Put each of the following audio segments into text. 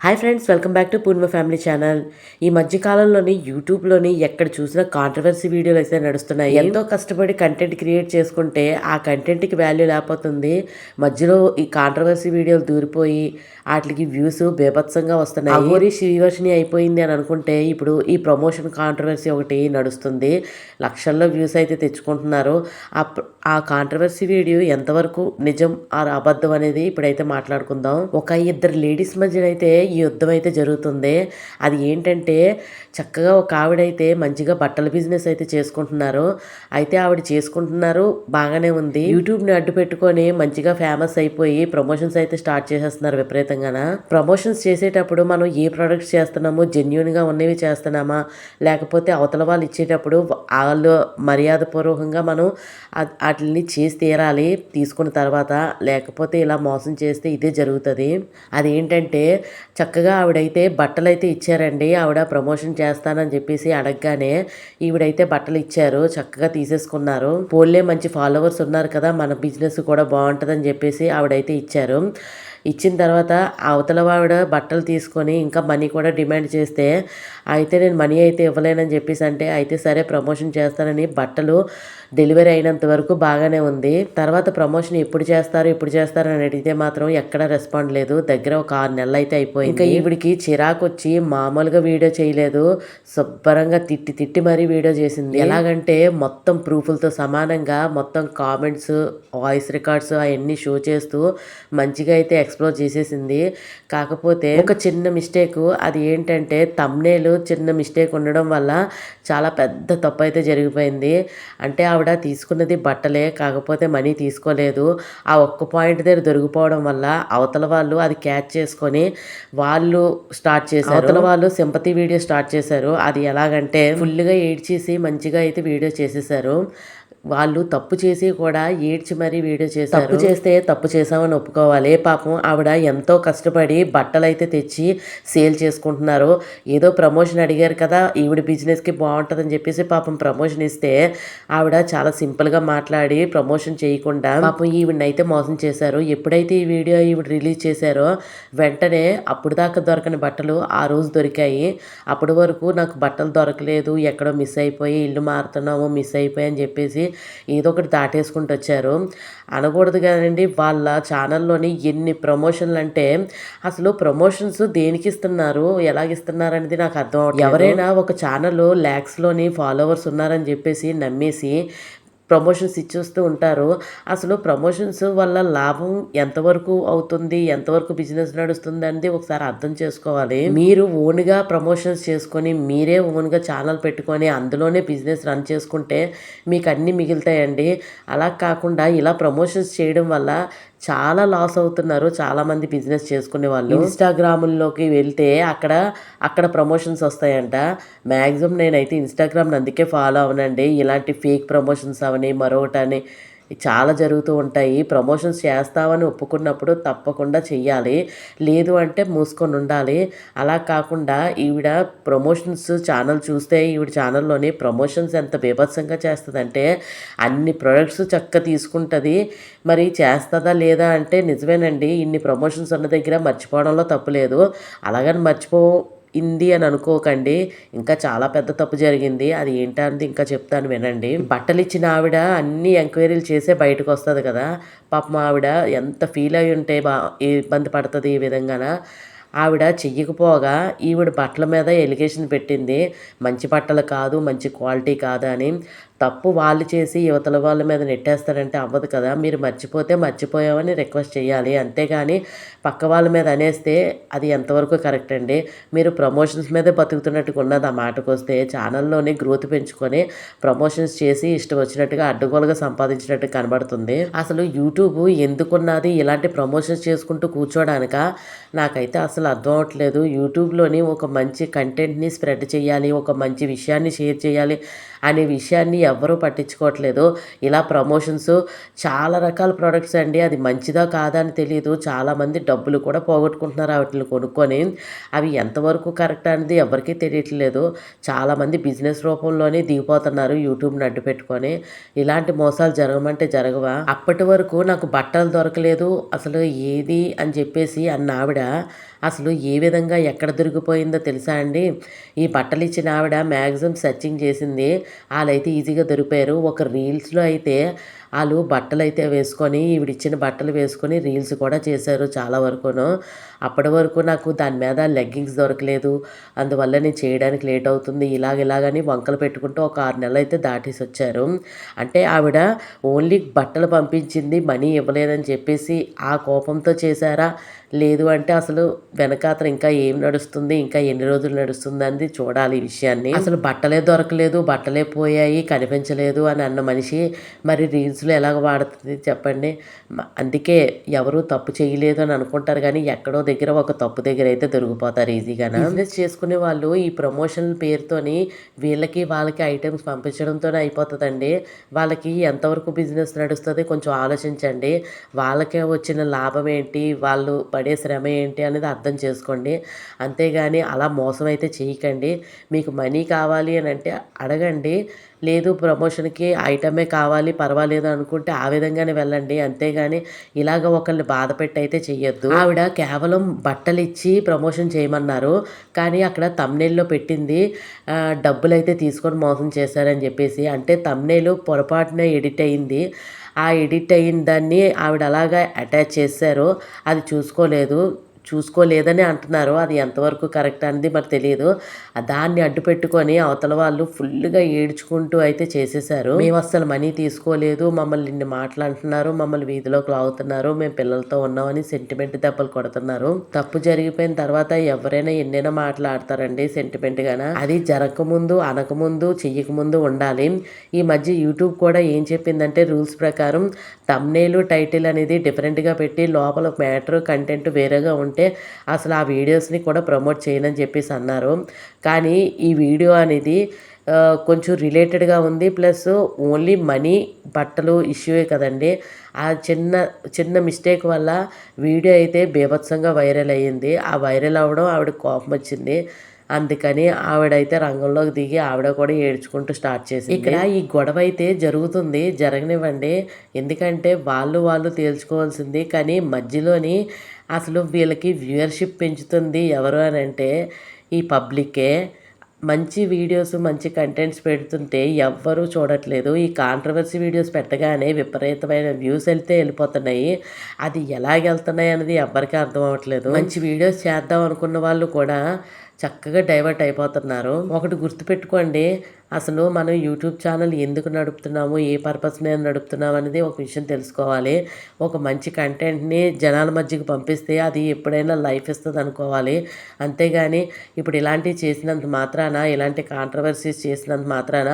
Hi friends welcome back to Purnima family channel. ఈ మధ్య కాలంలోని యూట్యూబ్లోని ఎక్కడ చూసినా కాంట్రవర్సీ వీడియోలు అయితే నడుస్తున్నాయి. ఎంతో కష్టపడి కంటెంట్ క్రియేట్ చేసుకుంటే ఆ కంటెంట్కి వాల్యూ లేకపోతుంది. మధ్యలో ఈ కాంట్రవర్సీ వీడియోలు దూరిపోయి వాటికి వ్యూస్ బేభత్సంగా వస్తున్నాయి. అఘోరి శ్రీవర్షిని అయిపోయింది అని అనుకుంటే ఇప్పుడు ఈ ప్రమోషన్ కాంట్రవర్సీ ఒకటి నడుస్తుంది. లక్షల్లో వ్యూస్ అయితే తెచ్చుకుంటున్నారు. ఆ కాంట్రవర్సీ వీడియో ఎంతవరకు నిజం ఆ అబద్ధం అనేది ఇప్పుడైతే మాట్లాడుకుందాం. ఒక ఇద్దరు లేడీస్ మధ్యన అయితే ఈ యుద్ధం అయితే జరుగుతుంది. అది ఏంటంటే చక్కగా ఒక ఆవిడైతే మంచిగా బట్టల బిజినెస్ అయితే చేసుకుంటున్నారు. అయితే ఆవిడ చేసుకుంటున్నారు బాగానే ఉంది. యూట్యూబ్ని అడ్డు పెట్టుకొని మంచిగా ఫేమస్ అయిపోయి ప్రమోషన్స్ అయితే స్టార్ట్ చేసేస్తున్నారు విపరీతంగా ప్రమోషన్స్ చేసేటప్పుడు మనం ఏ ప్రొడక్ట్స్ చేస్తున్నామో జెన్యున్గా ఉన్నవి చేస్తున్నామా లేకపోతే అవతల వాళ్ళు ఇచ్చేటప్పుడు వాళ్ళు మర్యాదపూర్వకంగా మనం వాటిని చేసి తీరాలి తీసుకున్న తర్వాత లేకపోతే ఇలా మోసం చేస్తే ఇదే జరుగుతుంది. అదేంటంటే చక్కగా ఆవిడైతే బట్టలైతే ఇచ్చారండి. ఆవిడ ప్రమోషన్ చేస్తానని చెప్పేసి అడగగానే ఈవిడైతే బట్టలు ఇచ్చారు. చక్కగా తీసేసుకున్నారు. పోలే మంచి ఫాలోవర్స్ ఉన్నారు కదా మన బిజినెస్ కూడా బాగుంటుందని చెప్పేసి ఆవిడైతే ఇచ్చారు. ఇచ్చిన తర్వాత అవతల ఆవిడ బట్టలు తీసుకొని ఇంకా మనీ కూడా డిమాండ్ చేస్తే అయితే నేను మనీ అయితే ఇవ్వలేనని చెప్పేసి అంటే అయితే సరే ప్రమోషన్ చేస్తానని బట్టలు డెలివరీ అయినంత వరకు బాగానే ఉంది. తర్వాత ప్రమోషన్ ఎప్పుడు చేస్తారు ఎప్పుడు చేస్తారు అని అడిగితే మాత్రం ఎక్కడ రెస్పాండ్ లేదు. దగ్గర ఒక ఆరు నెలలు అయితే అయిపోయింది. ఇంకా ఈవిడికి చిరాకు వచ్చి మామూలుగా వీడియో చేయలేదు. శుభ్రంగా తిట్టి తిట్టి మరీ వీడియో చేసింది. ఎలాగంటే మొత్తం ప్రూఫ్లతో సమానంగా మొత్తం కామెంట్స్ వాయిస్ రికార్డ్స్ అవన్నీ షో చేస్తూ మంచిగా అయితే ఎక్స్ప్లోర్ చేసేసింది. కాకపోతే ఒక చిన్న మిస్టేక్ అది ఏంటంటే తమ్నేలు చిన్న మిస్టేక్ ఉండడం వల్ల చాలా పెద్ద తప్పు అయితే జరిగిపోయింది. అంటే ఆవిడ తీసుకున్నది బట్టలే కాకపోతే మనీ తీసుకోలేదు. ఆ ఒక్క పాయింట్ దగ్గర దొరికిపోవడం వల్ల అవతల వాళ్ళు అది క్యాచ్ చేసుకొని వాళ్ళు స్టార్ట్ చేశారు. అవతల వాళ్ళు సింపతి వీడియో స్టార్ట్ చేశారు. అది ఎలాగంటే ఫుల్గా ఏడ్చేసి మంచిగా అయితే వీడియో చేసేసారు. వాళ్ళు తప్పు చేసి కూడా ఏడ్చి మరీ వీడియో చేశారు. తప్పు చేస్తే తప్పు చేసామని ఒప్పుకోవాలి. పాపం ఆవిడ ఎంతో కష్టపడి బట్టలు అయితే తెచ్చి సేల్ చేసుకుంటున్నారు. ఏదో ప్రమోషన్ అడిగారు కదా ఈవిడ బిజినెస్కి బాగుంటుందని చెప్పేసి పాపం ప్రమోషన్ ఇస్తే ఆవిడ చాలా సింపుల్గా మాట్లాడి ప్రమోషన్ చేయకుండా పాపం ఈవిడని అయితే మోసం చేశారు. ఎప్పుడైతే ఈ వీడియో ఈవిడ రిలీజ్ చేశారో వెంటనే అప్పుడు దాకా దొరకని బట్టలు ఆ రోజు దొరికాయి. అప్పటి వరకు నాకు బట్టలు దొరకలేదు ఎక్కడో మిస్ అయిపోయి ఇల్లు మారుతున్నాము మిస్ అయిపోయి అని చెప్పేసి ఏదో ఒకటి దాటేసుకుంటూ వచ్చారు. అనకూడదు కదండి వాళ్ళ ఛానల్లోని ఎన్ని ప్రమోషన్లు అంటే అసలు ప్రమోషన్స్ దేనికి ఇస్తున్నారు ఎలాగిస్తున్నారు అనేది నాకు అర్థం ఎవరైనా ఒక ఛానల్ ల్యాక్స్లోని ఫాలోవర్స్ ఉన్నారని చెప్పేసి నమ్మేసి ప్రమోషన్స్ ఇచ్చేస్తూ ఉంటారు. అసలు ప్రమోషన్స్ వల్ల లాభం ఎంతవరకు అవుతుంది? ఎంతవరకు బిజినెస్ నడుస్తుంది అనేది ఒకసారి అర్థం చేసుకోవాలి. మీరు ఓన్గా ప్రమోషన్స్ చేసుకొని మీరే ఓన్గా ఛానల్ పెట్టుకొని అందులోనే బిజినెస్ రన్ చేసుకుంటే మీకు అన్నీ మిగులుతాయండి. అలా కాకుండా ఇలా ప్రమోషన్స్ చేయడం వల్ల చాలా లాస్ అవుతున్నారు. చాలా మంది బిజినెస్ చేసుకునే వాళ్ళు. ఇన్స్టాగ్రాముల్లోకి వెళ్తే అక్కడ అక్కడ ప్రమోషన్స్ వస్తాయంట. మ్యాక్సిమం నేనైతే ఇన్స్టాగ్రామ్ అందుకే ఫాలో అవనండి. ఇలాంటి ఫేక్ ప్రమోషన్స్ అవని మరొకటి అని చాలా జరుగుతూ ఉంటాయి. ప్రమోషన్స్ చేస్తామని ఒప్పుకున్నప్పుడు తప్పకుండా చెయ్యాలి. లేదు అంటే మూసుకొని ఉండాలి. అలా కాకుండా ఈవిడ ప్రమోషన్స్ ఛానల్ చూస్తే ఈవిడ ఛానల్లోని ప్రమోషన్స్ ఎంత బీభత్సంగా చేస్తుందంటే అన్ని ప్రొడక్ట్స్ చక్క తీసుకుంటుంది. మరి చేస్తుందా లేదా అంటే నిజమేనండి. ఇన్ని ప్రమోషన్స్ ఉన్న దగ్గర మర్చిపోవడంలో తప్పు లేదు. అలాగని మర్చిపో ఇంది అని అనుకోకండి. ఇంకా చాలా పెద్ద తప్పు జరిగింది. అది ఏంటంటే ఇంకా చెప్తాను వినండి. బట్టలు ఇచ్చిన ఆవిడ అన్ని ఎంక్వైరీలు చేసే బయటకు వస్తుంది కదా. పాపం ఆవిడ ఎంత ఫీల్ అయి ఉంటే బా ఇబ్బంది పడుతుంది ఈ విధంగాన. ఆవిడ చెయ్యకపోగా ఈవిడ బట్టల మీద ఎలిగేషన్ పెట్టింది. మంచి బట్టలు కాదు మంచి క్వాలిటీ కాదు అని. తప్పు వాళ్ళు చేసి యువతల వాళ్ళ మీద నెట్టేస్తారంటే అవ్వదు కదా. మీరు మర్చిపోతే మర్చిపోయామని రిక్వెస్ట్ చేయాలి. అంతేగాని పక్క వాళ్ళ మీద అనేస్తే అది ఎంతవరకు కరెక్ట్ అండి? మీరు ప్రమోషన్స్ మీదే బతుకుతున్నట్టుగా ఉన్నది ఆ మాటకు వస్తే ఛానల్లోనే గ్రోత్ పెంచుకొని ప్రమోషన్స్ చేసి ఇష్టం వచ్చినట్టుగా అడ్డగోలుగా సంపాదించినట్టు కనబడుతుంది. అసలు యూట్యూబ్ ఎందుకున్నది? ఇలాంటి ప్రమోషన్స్ చేసుకుంటూ కూర్చోడానిక నాకైతే అసలు అర్థం అవట్లేదు. యూట్యూబ్లోని ఒక మంచి కంటెంట్ని స్ప్రెడ్ చేయాలి. ఒక మంచి విషయాన్ని షేర్ చేయాలి. అనే విషయాన్ని ఎవ్వరూ పట్టించుకోవట్లేదు. ఇలా ప్రమోషన్స్ చాలా రకాల ప్రొడక్ట్స్ అండి. అది మంచిదా కాదా అని తెలియదు. చాలామంది డబ్బులు కూడా పోగొట్టుకుంటున్నారు వాటిని కొనుక్కొని. అవి ఎంతవరకు కరెక్ట్ అనేది ఎవరికీ తెలియట్లేదు. చాలామంది బిజినెస్ రూపంలోనే దిగిపోతున్నారు యూట్యూబ్ని అడ్డు పెట్టుకొని. ఇలాంటి మోసాలు జరగమంటే జరగవా? అప్పటి వరకు నాకు బట్టలు దొరకలేదు అసలు ఏది అని చెప్పేసి అన్న ఆవిడ అసలు ఏ విధంగా ఎక్కడ దొరికిపోయిందో తెలుసా అండి? ఈ బట్టలు ఇచ్చిన ఆవిడ మ్యాక్సిమం సర్చింగ్ చేసింది. వాళ్ళైతే ఈజీగా దొరికిపోయారు. ఒక రీల్స్లో అయితే వాళ్ళు బట్టలు అయితే వేసుకొని ఈవిడిచ్చిన బట్టలు వేసుకొని రీల్స్ కూడా చేశారు చాలా వరకును. అప్పటి వరకు నాకు దాని మీద లెగ్గింగ్స్ దొరకలేదు. అందువల్ల నేను చేయడానికి లేట్ అవుతుంది. ఇలాగ ఇలాగని వంకలు పెట్టుకుంటూ ఒక ఆరు నెలలు అయితే దాటేసి వచ్చారు. అంటే ఆవిడ ఓన్లీ బట్టలు పంపించింది మనీ ఇవ్వలేదని చెప్పేసి ఆ కోపంతో చేశారా? లేదు అంటే అసలు వెనకాతల ఇంకా ఏం నడుస్తుంది ఇంకా ఎన్ని రోజులు నడుస్తుంది అనేది చూడాలి ఈ విషయాన్ని. అసలు బట్టలే దొరకలేదు బట్టలే పోయాయి కనిపించలేదు అని అన్న మనిషి మరి రీల్స్ రీల్స్లో ఎలాగ వాడుతుంది చెప్పండి. అందుకే ఎవరు తప్పు చేయలేదు అని అనుకుంటారు కానీ ఎక్కడో దగ్గర ఒక తప్పు దగ్గర అయితే దొరికిపోతారు ఈజీగా బిజినెస్ చేసుకునే వాళ్ళు ఈ ప్రమోషన్ పేరుతోని వీళ్ళకి వాళ్ళకి ఐటమ్స్ పంపించడంతోనే అయిపోతుందండి. వాళ్ళకి ఎంతవరకు బిజినెస్ నడుస్తుంది కొంచెం ఆలోచించండి. వాళ్ళకే వచ్చిన లాభం ఏంటి? వాళ్ళు పడే శ్రమ ఏంటి అనేది అర్థం చేసుకోండి. అంతేగాని అలా మోసం అయితే చేయకండి. మీకు మనీ కావాలి అని అంటే అడగండి. లేదు ప్రమోషన్కి ఐటమే కావాలి పర్వాలేదు అనుకుంటే ఆ విధంగానే వెళ్ళండి. అంతేగాని ఇలాగ ఒకరిని బాధ పెట్టి అయితే చెయ్యొద్దు. ఆవిడ కేవలం బట్టలు ఇచ్చి ప్రమోషన్ చేయమన్నారు. కానీ అక్కడ తమ్నేల్లో పెట్టింది డబ్బులైతే డబ్బులు అయితే తీసుకొని మోసం చేశారని చెప్పేసి. అంటే తమ్నేలు పొరపాటున ఎడిట్ అయింది. ఆ ఎడిట్ అయిన దాన్ని ఆవిడ అలాగా అటాచ్ చేశారు. అది చూసుకోలేదు. చూసుకోలేదని అంటున్నారు. అది ఎంతవరకు కరెక్ట్ అనేది మరి తెలియదు దాన్ని అడ్డు పెట్టుకొని అవతల వాళ్ళు ఫుల్గా ఏడ్చుకుంటూ అయితే చేసేసారు మేము అసలు మనీ తీసుకోలేదు. మమ్మల్ని ఇన్ని మాటలు అంటున్నారు మమ్మల్ని వీధిలోకి లాగుతున్నారు. మేము పిల్లలతో ఉన్నామని సెంటిమెంట్ దెబ్బలు కొడుతున్నారు. తప్పు జరిగిపోయిన తర్వాత ఎవరైనా ఎన్నైనా మాట్లాడతారండి సెంటిమెంట్గా అది జరగకముందు అనకముందు చెయ్యకముందు ఉండాలి. ఈ మధ్య యూట్యూబ్ కూడా ఏం చెప్పిందంటే రూల్స్ ప్రకారం తమ్నేలు టైటిల్ అనేది డిఫరెంట్గా పెట్టి లోపల మ్యాటర్ కంటెంట్ వేరేగా ఉంటే అసలు ఆ వీడియోస్ని కూడా ప్రమోట్ చేయనని చెప్పేసి అన్నారు. కానీ ఈ వీడియో అనేది కొంచెం రిలేటెడ్గా ఉంది. ప్లస్ ఓన్లీ మనీ బట్టలు ఇష్యూయే కదండి. ఆ చిన్న చిన్న మిస్టేక్ వల్ల వీడియో అయితే బీభత్సంగా వైరల్ అయ్యింది. ఆ వైరల్ అవ్వడం ఆవిడ కోపం వచ్చింది. అందుకని ఆవిడైతే రంగంలోకి దిగి ఆవిడ కూడా ఏడ్చుకుంటూ స్టార్ట్ చేసింది. ఇక్కడ ఈ గొడవ అయితే జరుగుతుంది జరగనివ్వండి. ఎందుకంటే వాళ్ళు వాళ్ళు తేల్చుకోవాల్సింది. కానీ మధ్యలోని అసలు వీళ్ళకి వ్యూయర్షిప్ పెంచుతుంది ఎవరు అని అంటే ఈ పబ్లికే. మంచి వీడియోస్ మంచి కంటెంట్స్ పెడుతుంటే ఎవ్వరూ చూడట్లేదు. ఈ కాంట్రవర్సీ వీడియోస్ పెట్టగానే విపరీతమైన వ్యూస్ వెళ్తే వెళ్ళిపోతున్నాయి. అది ఎలాగెళ్తున్నాయి అనేది ఎవ్వరికీ అర్థం అవ్వట్లేదు. మంచి వీడియోస్ చేద్దాం అనుకున్న వాళ్ళు కూడా చక్కగా డైవర్ట్ అయిపోతున్నారు. ఒకటి గుర్తుపెట్టుకోండి అసలు మనం యూట్యూబ్ ఛానల్ ఎందుకు నడుపుతున్నాము ఏ పర్పస్ మీద నడుపుతున్నాం అనేది ఒక విషయం తెలుసుకోవాలి. ఒక మంచి కంటెంట్ని జనాల మధ్యకి పంపిస్తే అది ఎప్పుడైనా లైఫ్ ఇస్తుంది అనుకోవాలి. అంతేగాని ఇప్పుడు ఇలాంటివి చేసినంత మాత్రాన ఇలాంటి కాంట్రవర్సీస్ చేసినంత మాత్రాన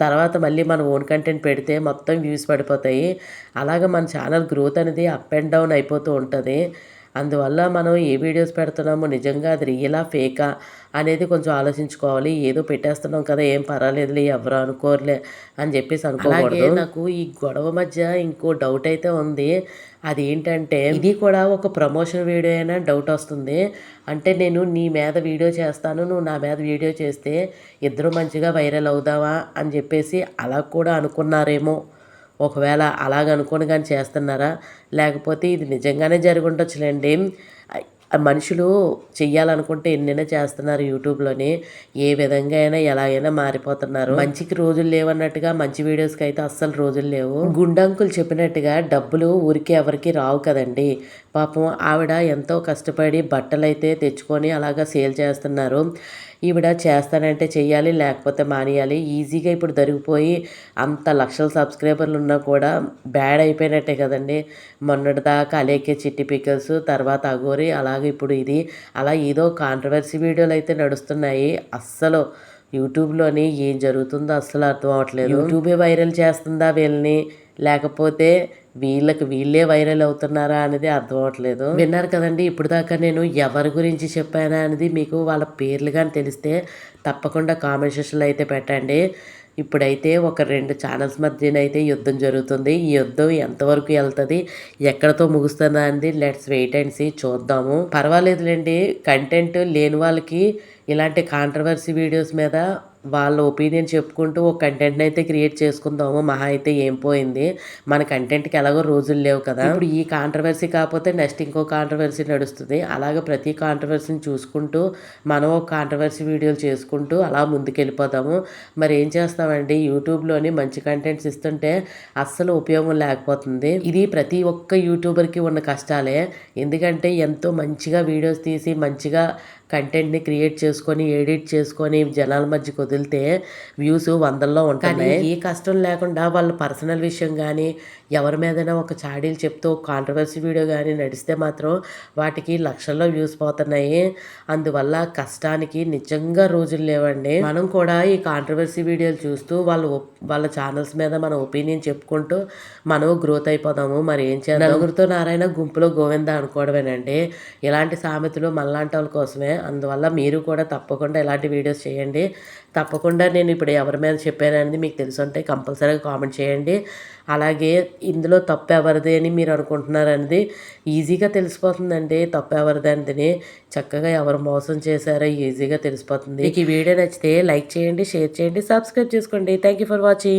తర్వాత మళ్ళీ మన ఓన్ కంటెంట్ పెడితే మొత్తం వ్యూస్ పడిపోతాయి. అలాగే మన ఛానల్ గ్రోత్ అనేది అప్ అండ్ డౌన్ అయిపోతూ ఉంటుంది. అందువల్ల మనం ఏ వీడియోస్ పెడుతున్నామో నిజంగా అది రియలా ఫేకా అనేది కొంచెం ఆలోచించుకోవాలి. ఏదో పెట్టేస్తున్నాం కదా ఏం పర్వాలేదులే ఎవరు అనుకోరులే అని చెప్పేసి అనుకోకూడదు. నాకు ఈ గొడవ మధ్య ఇంకో డౌట్ అయితే ఉంది. అది ఏంటంటే ఇది కూడా ఒక ప్రమోషన్ వీడియో అయినా డౌట్ వస్తుంది. అంటే నేను నీ మీద వీడియో చేస్తాను నువ్వు నా మీద వీడియో చేస్తే ఇద్దరు మంచిగా వైరల్ అవుదావా అని చెప్పేసి అలా కూడా అనుకున్నారేమో. ఒకవేళ అలాగనుకోని కానీ చేస్తున్నారా? లేకపోతే ఇది నిజంగానే జరుగుంటొచ్చులేండి మనుషులు చెయ్యాలనుకుంటే ఎన్నైనా చేస్తున్నారు యూట్యూబ్లోని. ఏ విధంగా అయినా ఎలాగైనా మారిపోతున్నారు. మంచికి రోజులు లేవన్నట్టుగా మంచి వీడియోస్కి అయితే అస్సలు రోజులు లేవు. గుండంకులు చెప్పినట్టుగా డబ్బులు ఊరికి ఎవరికి రావు కదండి. పాపం ఆవిడ ఎంతో కష్టపడి బట్టలు అయితే తెచ్చుకొని అలాగా సేల్ చేస్తున్నారు. ఈవిడ చేస్తానంటే చెయ్యాలి లేకపోతే మానేయాలి. ఈజీగా ఇప్పుడు దొరికిపోయి అంత లక్షల సబ్స్క్రైబర్లు ఉన్నా కూడా బ్యాడ్ అయిపోయినట్టే కదండి. మొన్నటి దాకా అలేకే చిట్టి పికల్స్ తర్వాత అగోరి అలాగే ఇప్పుడు ఇది. అలా ఏదో కాంట్రవర్సీ వీడియోలు అయితే నడుస్తున్నాయి. అస్సలు యూట్యూబ్లోని ఏం జరుగుతుందో అస్సలు అర్థం అవ్వట్లేదు. యూట్యూబే వైరల్ చేస్తుందా వీళ్ళని? లేకపోతే వీళ్ళకి వీళ్ళే వైరల్ అవుతున్నారా అనేది అర్థం అవ్వట్లేదు. విన్నారు కదండి ఇప్పుడు దాకా నేను ఎవరి గురించి చెప్పానా అనేది మీకు వాళ్ళ పేర్లు కానీ తెలిస్తే తప్పకుండా కామెంట్ సెక్షన్లో అయితే పెట్టండి. ఇప్పుడైతే ఒక రెండు ఛానల్స్ మధ్యన అయితే యుద్ధం జరుగుతుంది. ఈ యుద్ధం ఎంతవరకు వెళ్తుంది ఎక్కడతో ముగుస్తుందా అనేది లెట్స్ వెయిట్ అండ్ సీ చూద్దాము. పర్వాలేదులేండి కంటెంట్ లేని వాళ్ళకి ఇలాంటి కాంట్రవర్సీ వీడియోస్ మీద వాళ్ళ ఒపీనియన్ చెప్పుకుంటూ ఒక కంటెంట్ని అయితే క్రియేట్ చేసుకుందాము. మహా అయితే ఏం పోయింది? మన కంటెంట్కి ఎలాగో రోజులు లేవు కదా. ఇప్పుడు ఈ కాంట్రవర్సీ కాకపోతే నెక్స్ట్ ఇంకో కాంట్రవర్సీ నడుస్తుంది. అలాగే ప్రతి కాంట్రవర్సీని చూసుకుంటూ మనం ఒక కాంట్రవర్సీ వీడియోలు చేసుకుంటూ అలా ముందుకెళ్ళిపోతాము మరి ఏం చేస్తామండి? యూట్యూబ్లోని మంచి కంటెంట్స్ ఇస్తుంటే అస్సలు ఉపయోగం లేకపోతుంది. ఇది ప్రతి ఒక్క యూట్యూబర్కి ఉన్న కష్టాలే. ఎందుకంటే ఎంతో మంచిగా వీడియోస్ తీసి మంచిగా కంటెంట్ని క్రియేట్ చేసుకొని ఎడిట్ చేసుకొని జనాల మధ్యకి వదిలితే వ్యూస్ వందల్లో ఉంటాయి ఏ కష్టం లేకుండా వాళ్ళ పర్సనల్ విషయం కానీ ఎవరి మీదైనా ఒక చాడీలు చెప్తూ కాంట్రవర్సీ వీడియో కానీ నడిస్తే మాత్రం వాటికి లక్షల్లో వ్యూస్ పోతున్నాయి. అందువల్ల కష్టానికి నిజంగా రోజులు లేవండి. మనం కూడా ఈ కాంట్రవర్సీ వీడియోలు చూస్తూ వాళ్ళు వాళ్ళ ఛానల్స్ మీద మన ఒపీనియన్ చెప్పుకుంటూ మనం గ్రోత్ అయిపోదాము. మరి ఏం చేయాలి నలుగురితో నారాయణ గుంపులో గోవింద అనుకోవడమేనండి. ఇలాంటి సామెతలు మనలాంటి వాళ్ళ కోసమే. అందువల్ల మీరు కూడా తప్పకుండా ఇలాంటి వీడియోస్ చేయండి. తప్పకుండా నేను ఇప్పుడు ఎవరి మీద చెప్పాననేది మీకు తెలుసుంటే కంపల్సరీగా కామెంట్ చేయండి. అలాగే ఇందులో తప్పు ఎవరిది అని మీరు అనుకుంటున్నారు అనేది ఈజీగా తెలిసిపోతుందండి. తప్పు ఎవరిది అనేది చక్కగా ఎవరు మోసం చేశారో ఈజీగా తెలిసిపోతుంది. మీకు ఈ వీడియో నచ్చితే లైక్ చేయండి షేర్ చేయండి సబ్స్క్రైబ్ చేసుకోండి. Thank you for watching